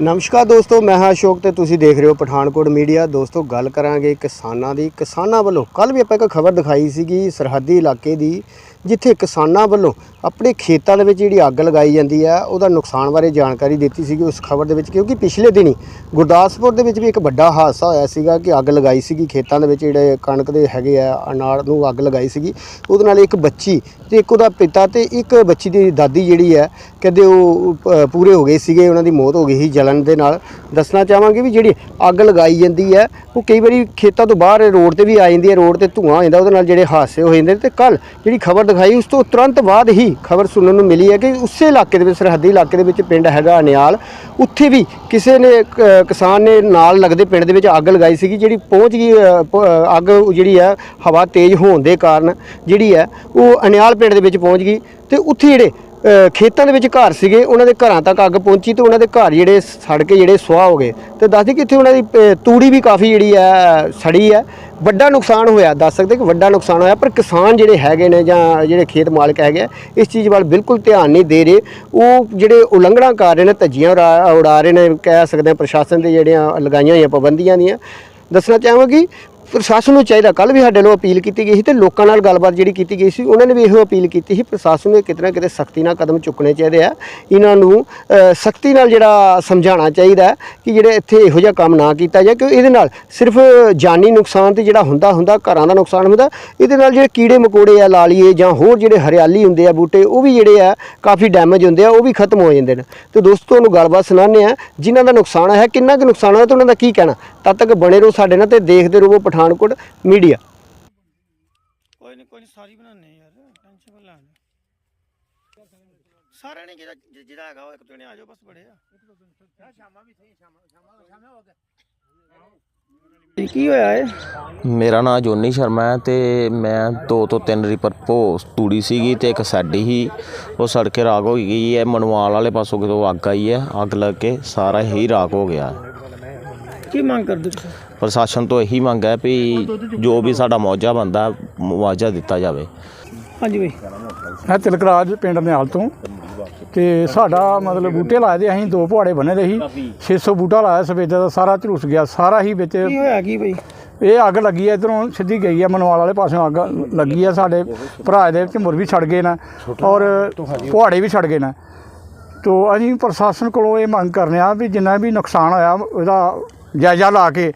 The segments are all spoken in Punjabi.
ਨਮਸਕਾਰ ਦੋਸਤੋ, ਮੈਂ ਹਾਂ ਅਸ਼ੋਕ ਤੇ ਤੁਸੀਂ ਦੇਖ ਰਹੇ ਹੋ ਪਠਾਨਕੋਟ ਮੀਡੀਆ। ਦੋਸਤੋ, ਗੱਲ ਕਰਾਂਗੇ ਕਿਸਾਨਾਂ ਦੀ। ਕਿਸਾਨਾਂ ਵੱਲੋਂ ਕੱਲ ਵੀ ਆਪਾਂ ਇੱਕ ਖਬਰ ਦਿਖਾਈ ਸੀਗੀ ਸਰਹੱਦੀ ਇਲਾਕੇ ਦੀ, ਜਿੱਥੇ ਕਿਸਾਨਾਂ ਵੱਲੋਂ ਆਪਣੇ ਖੇਤਾਂ ਦੇ ਵਿੱਚ ਜਿਹੜੀ ਅੱਗ ਲਗਾਈ ਜਾਂਦੀ ਹੈ ਉਹਦਾ ਨੁਕਸਾਨ ਬਾਰੇ ਜਾਣਕਾਰੀ ਦਿੱਤੀ ਸੀਗੀ ਉਸ ਖਬਰ ਦੇ ਵਿੱਚ, ਕਿਉਂਕਿ ਪਿਛਲੇ ਦਿਨੀ ਗੁਰਦਾਸਪੁਰ ਦੇ ਵਿੱਚ ਵੀ ਇੱਕ ਵੱਡਾ ਹਾਦਸਾ ਹੋਇਆ ਸੀਗਾ ਕਿ ਅੱਗ ਲਗਾਈ ਸੀਗੀ। ਖੇਤਾਂ ਦੇ ਵਿੱਚ ਜਿਹੜੇ ਕਣਕ ਦੇ ਹੈਗੇ ਆ ਅਨਾੜ ਨੂੰ ਅੱਗ ਲਗਾਈ ਸੀਗੀ। ਉਹਦੇ ਨਾਲ ਇੱਕ ਬੱਚੀ ਤੇ ਇੱਕ ਉਹਦਾ ਪਿਤਾ ਤੇ ਇੱਕ ਬੱਚੀ ਦੀ ਦਾਦੀ ਜਿਹੜੀ ਹੈ ਕਹਿੰਦੇ ਉਹ ਪੂਰੇ ਹੋ ਗਏ ਸੀਗੇ, ਉਹਨਾਂ ਦੀ ਮੌਤ ਹੋ ਗਈ ਸੀ ਜਲਨ ਦੇ ਨਾਲ। ਦੱਸਣਾ ਚਾਹਾਂਗੇ ਵੀ ਜਿਹੜੀ ਅੱਗ ਲਗਾਈ ਜਾਂਦੀ ਹੈ ਉਹ ਕਈ ਵਾਰੀ ਖੇਤਾਂ ਤੋਂ ਬਾਹਰ ਰੋਡ ਤੇ ਵੀ ਆ ਜਾਂਦੀ ਹੈ ਰੋਡ ਤੇ ਧੂਆਂ ਹੋ ਜਾਂਦਾ, ਉਹਦੇ ਨਾਲ ਜਿਹੜੇ ਹਾਦਸੇ ਹੋ ਜਾਂਦੇ ਨੇ। ਤੇ ਕੱਲ ਜਿਹੜੀ ਖਬਰ ਦਿਖਾਈ, ਉਸ ਤੋਂ ਤੁਰੰਤ ਬਾਅਦ ਹੀ ਖਬਰ ਸੁਣਨ ਨੂੰ ਮਿਲੀ ਹੈ ਕਿ ਉਸੇ ਇਲਾਕੇ ਦੇ ਵਿੱਚ ਸਰਹੱਦੀ ਇਲਾਕੇ ਦੇ ਵਿੱਚ ਪਿੰਡ ਹੈਗਾ ਅਨਿਆਲ। ਉੱਥੇ ਵੀ ਕਿਸੇ ਨੇ ਕ- ਕਿਸਾਨ ਨੇ ਨਾਲ ਲੱਗਦੇ ਪਿੰਡ ਦੇ ਵਿੱਚ ਅੱਗ ਲਗਾਈ ਸੀਗੀ ਜਿਹੜੀ ਪਹੁੰਚ ਗਈ ਅ, ਪ- ਅ, ਅੱਗ ਜਿਹੜੀ ਹੈ ਹਵਾ ਤੇਜ਼ ਹੋਣ ਦੇ ਕਾਰਨ ਜਿਹੜੀ ਹੈ ਉਹ ਅਨਿਆਲ ਪਿੰਡ ਦੇ ਵਿੱਚ ਪਹੁੰਚ ਗਈ ਤੇ ਉੱਥੇ ਜਿਹੜੇ ਖੇਤਾਂ ਦੇ ਵਿੱਚ ਘਰ ਸੀਗੇ ਉਹਨਾਂ ਦੇ ਘਰਾਂ ਤੱਕ ਅੱਗ ਪਹੁੰਚੀ ਤੇ ਉਹਨਾਂ ਦੇ ਘਰ ਜਿਹੜੇ ਸੜ ਕੇ ਜਿਹੜੇ ਸੁਆਹ ਹੋ ਗਏ। ਤੇ ਦੱਸਦੀ ਕਿ ਇੱਥੇ ਉਹਨਾਂ ਦੀ ਤੂੜੀ ਵੀ ਕਾਫੀ ਜਿਹੜੀ ਹੈ ਸੜੀ ਹੈ। ਵੱਡਾ ਨੁਕਸਾਨ ਹੋਇਆ ਦੱਸ ਸਕਦੇ ਕਿ ਵੱਡਾ ਨੁਕਸਾਨ ਹੋਇਆ ਪਰ ਕਿਸਾਨ ਜਿਹੜੇ ਹੈਗੇ ਨੇ ਜਾਂ ਜਿਹੜੇ ਖੇਤ ਮਾਲਕ ਹੈਗੇ ਆ, ਇਸ ਚੀਜ਼ ਵੱਲ ਬਿਲਕੁਲ ਧਿਆਨ ਨਹੀਂ ਦੇ ਰਹੇ। ਉਹ ਜਿਹੜੇ ਉਲੰਘਣਾ ਕਰ ਰਹੇ ਨੇ ਧੱਜੀਆਂ ਉਡਾ ਉਡਾ ਰਹੇ ਨੇ ਕਹਿ ਸਕਦੇ ਹਾਂ ਪ੍ਰਸ਼ਾਸਨ ਦੇ ਜਿਹੜੀਆਂ ਲਗਾਈਆਂ ਹੋਈਆਂ ਪਾਬੰਦੀਆਂ ਦੀਆਂ। ਦੱਸਣਾ ਚਾਹਾਂਗੀ ਪ੍ਰਸ਼ਾਸਨ ਨੂੰ ਚਾਹੀਦਾ ਕੱਲ ਵੀ ਸਾਡੇ ਵੱਲੋਂ ਅਪੀਲ ਕੀਤੀ ਗਈ ਸੀ ਤੇ ਲੋਕਾਂ ਨਾਲ ਗੱਲਬਾਤ ਜਿਹੜੀ ਕੀਤੀ ਗਈ ਸੀ, ਉਹਨਾਂ ਨੇ ਵੀ ਇਹੋ ਅਪੀਲ ਕੀਤੀ ਸੀ, ਪ੍ਰਸ਼ਾਸਨ ਨੂੰ ਕਿਤੇ ਨਾ ਕਿਤੇ ਸਖਤੀ ਨਾਲ ਕਦਮ ਚੁੱਕਣੇ ਚਾਹੀਦੇ ਆ। ਇਹਨਾਂ ਨੂੰ ਸਖਤੀ ਨਾਲ ਜਿਹੜਾ ਸਮਝਾਉਣਾ ਚਾਹੀਦਾ ਕਿ ਜਿਹੜੇ ਇੱਥੇ ਇਹੋ ਜਿਹਾ ਕੰਮ ਨਾ ਕੀਤਾ ਜਾਏ, ਕਿਉਂਕਿ ਇਹਦੇ ਨਾਲ ਸਿਰਫ ਜਾਨੀ ਨੁਕਸਾਨ ਤੇ ਜਿਹੜਾ ਹੁੰਦਾ ਹੁੰਦਾ ਘਰਾਂ ਦਾ ਨੁਕਸਾਨ ਹੁੰਦਾ, ਇਹਦੇ ਨਾਲ ਜਿਹੜੇ ਕੀੜੇ ਮਕੌੜੇ ਆ ਲਾ ਲਈਏ ਜਾਂ ਹੋਰ ਜਿਹੜੇ ਹਰਿਆਲੀ ਹੁੰਦੇ ਆ, ਬੂਟੇ, ਉਹ ਵੀ ਜਿਹੜੇ ਆ, ਕਾਫੀ ਡੈਮੇਜ ਹੁੰਦੇ ਆ, ਉਹ ਵੀ ਖਤਮ ਹੋ ਜਾਂਦੇ ਨੇ। ਤੇ ਦੋਸਤੋ, ਤੁਹਾਨੂੰ ਗੱਲਬਾਤ ਸੁਣਾਉਂਦੇ ਆ, ਜਿਨ੍ਹਾਂ ਦਾ ਨੁਕਸਾਨ ਹੈ ਕਿੰਨਾ ਕੁ ਨੁਕਸਾਨ ਹੋਇਆ ਤੇ ਉਹਨਾਂ ਦਾ ਕੀ ਕਹਿਣਾ? ਤਦ ਤੱਕ ਬਣੇ ਰਹੋ ਸਾਡੇ ਨਾਲ ਤੇ ਦੇਖਦੇ ਰਹੋ ਪਠਾਨਕੋਟ ਮੀਡੀਆ। ਕੋਈ ਨਹੀਂ ਕੋਈ ਨਹੀਂ ਸਾਰੀ ਬਣਾਉਂਦੇ ਯਾਰ ਟੈਨਸ਼ਨ ਨਾ ਲੈਣ। ਸਾਰਿਆਂ ਨੇ ਜਿਹੜਾ ਜਿ- ਜਿਹਦਾ ਹੈਗਾ ਉਹ ਇੱਕ ਜਣੇ ਆ ਜਾਓ ਬਸ ਬੜੇ ਆ। ਕੀ ਹੋਇਆ ਏ ਮੇਰਾ ਨਾਮ ਜੋਨੀ ਸ਼ਰਮਾ ਹੈ ਤੇ ਮੈਂ ਦੋ ਤੋਂ ਤਿੰਨ ਰੀਪਰ ਭੋ ਤੂੜੀ ਸੀਗੀ ਤੇ ਇੱਕ ਸਾਡੀ ਹੀ ਉਹ ਸੜ ਕੇ ਰਾਖ ਹੋ ਗਈ ਹੈ ਮਨਵਾਲ ਵਾਲੇ ਪਾਸੋਂ ਕਿਤੋਂ ਅੱਗ ਆਈ ਹੈ ਅੱਗ ਲੱਗ ਕੇ ਸਾਰਾ ਹੀ ਰਾਖ ਹੋ ਗਿਆ। ਕੀ ਮੰਗ ਕਰਦੇ ਤੁਸੀਂ? ਪ੍ਰਸ਼ਾਸਨ ਤੋਂ ਇਹੀ ਮੰਗ ਹੈ ਵੀ ਜੋ ਵੀ ਸਾਡਾ ਮੁਆਵਜ਼ਾ ਬੰਦਾ ਮੁਆਵਜ਼ਾ ਦਿੱਤਾ ਜਾਵੇ। ਹਾਂਜੀ ਬਈ। ਮੈਂ ਤਿਲਕਰਾਜ ਪਿੰਡ ਨਿਹਾਲ ਤੋਂ। ਤੇ ਸਾਡਾ ਮਤਲਬ ਬੂਟੇ ਲਾਏ ਦੇ ਅਸੀਂ ਦੋ ਪਹਾੜੇ ਬੰਨੇ ਦੇ ਸੀ। 600 ਬੂਟਾ ਲਾਇਆ ਸਵੇਦਾ ਦਾ ਸਾਰਾ ਝੁਲਸ ਗਿਆ ਸਾਰਾ ਹੀ ਵਿੱਚ ਕੀ ਹੋਇਆ ਕੀ ਬਈ? ਇਹ ਅੱਗ ਲੱਗੀ ਹੈ ਇਧਰੋਂ ਸਿੱਧੀ ਗਈ ਹੈ ਮਨਵਾਲ ਵਾਲੇ ਪਾਸਿਓਂ ਅੱਗ ਲੱਗੀ ਹੈ ਸਾਡੇ ਭਰਾ ਦੇ ਝੁੰਮਰ ਵੀ ਛੜ ਗਏ ਨੇ ਔਰ ਪਹਾੜੇ ਵੀ ਛੜ ਗਏ ਨੇ। ਤੋ ਅਸੀਂ ਪ੍ਰਸ਼ਾਸਨ ਕੋਲੋਂ ਇਹ ਮੰਗ ਕਰਨੇ ਆ ਵੀ ਜਿੰਨਾ ਵੀ ਨੁਕਸਾਨ ਹੋਇਆ ਉਹਦਾ ਜਾਇਜ਼ਾ ਲਾ ਕੇ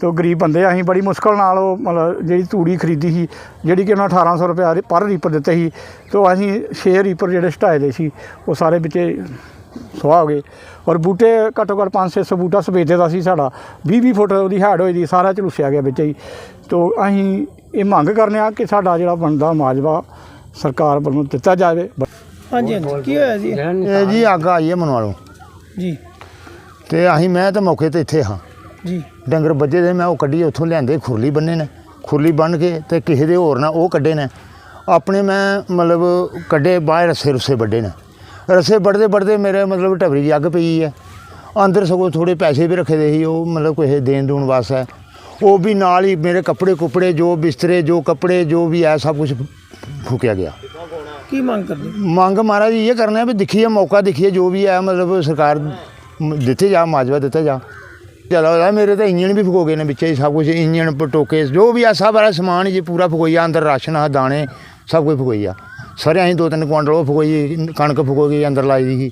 ਤੋ ਗਰੀਬ ਬੰਦੇ ਅਸੀਂ ਬੜੀ ਮੁਸ਼ਕਲ ਨਾਲ ਉਹ ਮਤਲਬ ਜਿਹੜੀ ਤੂੜੀ ਖਰੀਦੀ ਸੀ ਜਿਹੜੀ ਕਿ ਉਹਨਾਂ 1800 ਰੁਪਏ ਪਰ ਰੀਪਰ ਦਿੱਤੇ ਸੀ ਤੋ ਅਸੀਂ 6 ਰੀਪਰ ਜਿਹੜੇ ਸਟਾਏ ਦੇ ਸੀ ਉਹ ਸਾਰੇ ਵਿੱਚੇ ਸੁਆਹ ਹੋ ਗਏ। ਔਰ ਬੂਟੇ ਘੱਟੋ ਘੱਟ 5-600 ਬੂਟਾ ਸਵੇਤੇ ਦਾ ਸੀ ਸਾਡਾ 20-20 ਫੁੱਟ ਉਹਦੀ ਹਾਈਟ ਹੋਈ ਦੀ ਸਾਰਾ ਝਲੂਸਿਆ ਗਿਆ ਵਿੱਚ ਹੀ। ਤੋ ਅਸੀਂ ਇਹ ਮੰਗ ਕਰਨੇ ਆ ਕਿ ਸਾਡਾ ਜਿਹੜਾ ਬਣਦਾ ਮਾਜਵਾ ਸਰਕਾਰ ਵੱਲੋਂ ਦਿੱਤਾ ਜਾਵੇ। ਹਾਂਜੀ ਹਾਂਜੀ। ਕੀ ਹੋਇਆ ਜੀ? ਇਹ ਜੀ ਅੱਗ ਆਈ ਹੈ ਮਨਵਾਲੋਂ। ਜੀ। ਤੇ ਅਸੀਂ ਮੈਂ ਤਾਂ ਮੌਕੇ ਤੇ ਇੱਥੇ ਹਾਂ। ਜੀ। ਡੰਗਰ ਵੱਜੇ ਦੇ ਮੈਂ ਉਹ ਕੱਢੀ ਉੱਥੋਂ ਲਿਆਂਦੇ ਖੁਰਲੀ ਬੰਨੇ ਨੇ। ਖੁਰਲੀ ਬੰਨ ਕੇ ਤੇ ਕਿਸੇ ਦੇ ਹੋਰ ਨਾਲ ਉਹ ਕੱਢੇ ਨੇ। ਆਪਣੇ ਮੈਂ ਮਤਲਬ ਕੱਢੇ ਬਾਹਰ ਰਸੇ ਰੁਸੇ ਵੱਡੇ ਨੇ। ਰਸੇ ਵੱਢਦੇ ਵੱਢਦੇ ਮੇਰੇ ਮਤਲਬ ਟਬਰੀ ਦੀ ਅੱਗ ਪਈ ਹੈ। ਅੰਦਰ ਸਗੋਂ ਥੋੜੇ ਪੈਸੇ ਵੀ ਰੱਖੇ ਦੇ ਸੀ ਉਹ ਮਤਲਬ ਕਿਸੇ ਦੇਣ ਦੂਣ ਵਾਸਤੇ। ਉਹ ਵੀ ਨਾਲ ਹੀ ਮੇਰੇ ਕੱਪੜੇ ਕੁਪੜੇ ਜੋ ਬਿਸਤਰੇ ਜੋ ਕੱਪੜੇ ਜੋ ਵੀ ਹੈ ਸਭ ਕੁਝ ਫੂਕਿਆ ਗਿਆ। ਕੀ ਮੰਗ ਕਰਦੇ? ਮੰਗ ਮਹਾਰਾਜ ਇਹ ਕਰਨਾ ਵੀ ਦੇਖੀਏ ਮੌਕਾ ਦੇਖੀਏ ਜੋ ਵੀ ਹੈ ਮਤਲਬ ਸਰਕਾਰ ਦਿੱਤੇ ਜਾ ਮਾਜਵਾ ਦਿੱਤਾ ਜਾ। ਚਲੋ ਹੋਇਆ ਮੇਰੇ ਤਾਂ ਇੰਜਣ ਵੀ ਫੁਕੋ ਗਏ ਨੇ ਵਿੱਚੇ ਸਭ ਕੁਝ ਇੰਜਣ, ਪਟੋਕੇ, ਜੋ ਵੀ ਆ ਸਭ ਵਾਲਾ ਸਮਾਨ ਜੀ, ਪੂਰਾ ਫੁਕੋਈਆ ਅੰਦਰ ਰਾਸ਼ਨ ਆ ਦਾਣੇ, ਸਭ ਕੁਝ ਫੁਕੋਈਆ ਸਾਰੇ ਅਸੀਂ ਦੋ ਤਿੰਨ ਕੁਆਂਟਲ ਉਹ ਫੁਕੋਈ ਕਣਕ ਫੁਕੋ ਗਈ, ਅੰਦਰ ਲਾਈ ਦੀ ਸੀ।